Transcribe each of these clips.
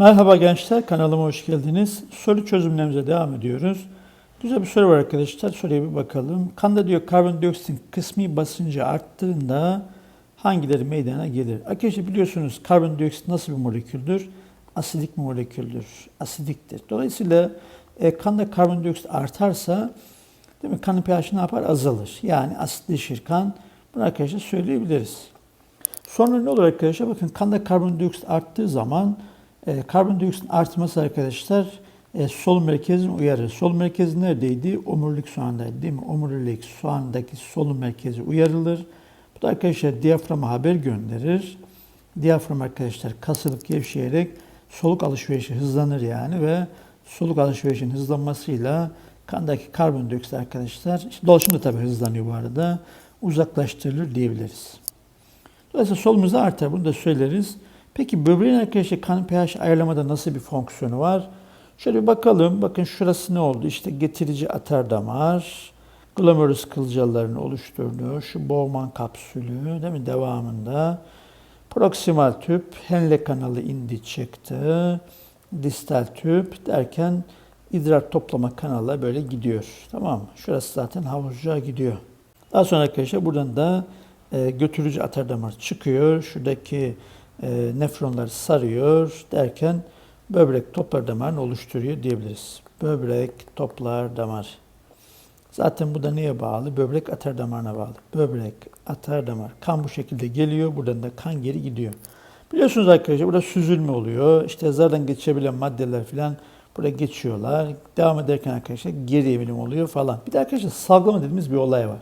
Merhaba gençler, kanalıma hoş geldiniz. Soru çözümlerimize devam ediyoruz. Güzel bir soru var arkadaşlar, soruya bir bakalım. Kanda diyor karbondioksitin kısmi basıncı arttığında hangileri meydana gelir? Arkadaşlar biliyorsunuz karbondioksit nasıl bir moleküldür? Asidik bir moleküldür, asidiktir. Dolayısıyla e, kanda karbondioksit artarsa değil mi, kanın pH'i ne yapar? Azalır. Yani asitleşir kan. Bunu arkadaşlar söyleyebiliriz. Sonra ne olur arkadaşlar? Bakın kanda karbondioksit arttığı zaman e, karbondioksitin artması arkadaşlar e, sol merkezin uyarır. Sol merkez neredeydi? Omurilik soğandaydı değil mi? Omurilik soğandaki solunum merkezi uyarılır. Bu da arkadaşlar diyaframa haber gönderir. Diyafram arkadaşlar kasılıp gevşeyerek soluk alışverişi hızlanır yani ve soluk alışverişinin hızlanmasıyla kandaki karbondioksit arkadaşlar, işte dolaşım da tabii hızlanıyor bu arada, uzaklaştırılır diyebiliriz. Dolayısıyla solumuz da artar. Bunu da söyleriz. Peki böbreğin arkadaşlar kan pH ayarlamada nasıl bir fonksiyonu var? Şöyle bir bakalım. Bakın şurası ne oldu? İşte getirici atar damar, glomerulus kılcallarını oluşturdu. Şu Bowman kapsülü değil mi? Devamında. Proksimal tüp, Henle kanalı indi çıktı. Distal tüp derken idrar toplama kanalına böyle gidiyor. Tamam mı? Şurası zaten havuzcuğa gidiyor. Daha sonra arkadaşlar buradan da e, götürücü atardamar çıkıyor. Şuradaki e, nefronları sarıyor derken böbrek toplar damarını oluşturuyor diyebiliriz. Böbrek toplar damar. Zaten bu da neye bağlı? Böbrek atar damarına bağlı. Böbrek atar damar. Kan bu şekilde geliyor. Buradan da kan geri gidiyor. Biliyorsunuz arkadaşlar burada süzülme oluyor. İşte zardan geçebilen maddeler falan buraya geçiyorlar. Devam ederken arkadaşlar geri emilim oluyor falan. Bir de arkadaşlar salgılama dediğimiz bir olay var.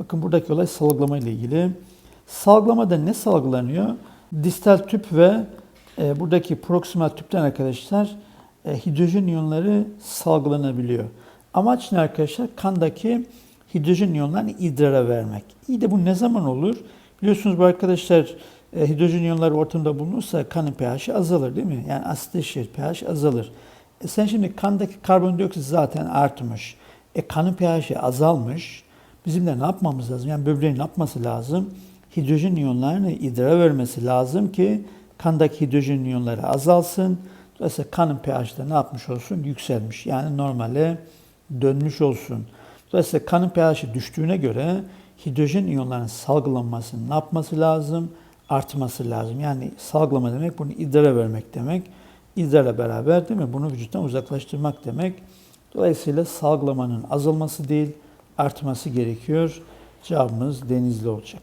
Bakın buradaki olay salgılama ile ilgili. Salgılamada ne salgılanıyor? Distal tüp ve e, buradaki proksimal tüpten arkadaşlar e, hidrojen iyonları salgılanabiliyor. Amaç ne arkadaşlar? Kandaki hidrojen iyonlarını idrara vermek. İyi de bu ne zaman olur? Biliyorsunuz bu arkadaşlar e, hidrojen iyonları ortamda bulunursa kanın pH'i azalır değil mi? Yani asitleşir, pH azalır. E sen şimdi kandaki karbondioksit zaten artmış. E kanın pH'i azalmış. Bizim de ne yapmamız lazım? Yani böbreğin ne yapması lazım? Hidrojen iyonlarını idrara vermesi lazım ki kandaki hidrojen iyonları azalsın. Dolayısıyla kanın pH'i de ne yapmış olsun? Yükselmiş. Yani normale dönmüş olsun. Dolayısıyla kanın pH'i düştüğüne göre hidrojen iyonlarının salgılanmasını ne yapması lazım? Artması lazım. Yani salgılama demek bunu idrara vermek demek. İdrarla beraber değil mi? Bunu vücuttan uzaklaştırmak demek. Dolayısıyla salgılamanın azalması değil, artması gerekiyor. Cevabımız denizli olacak.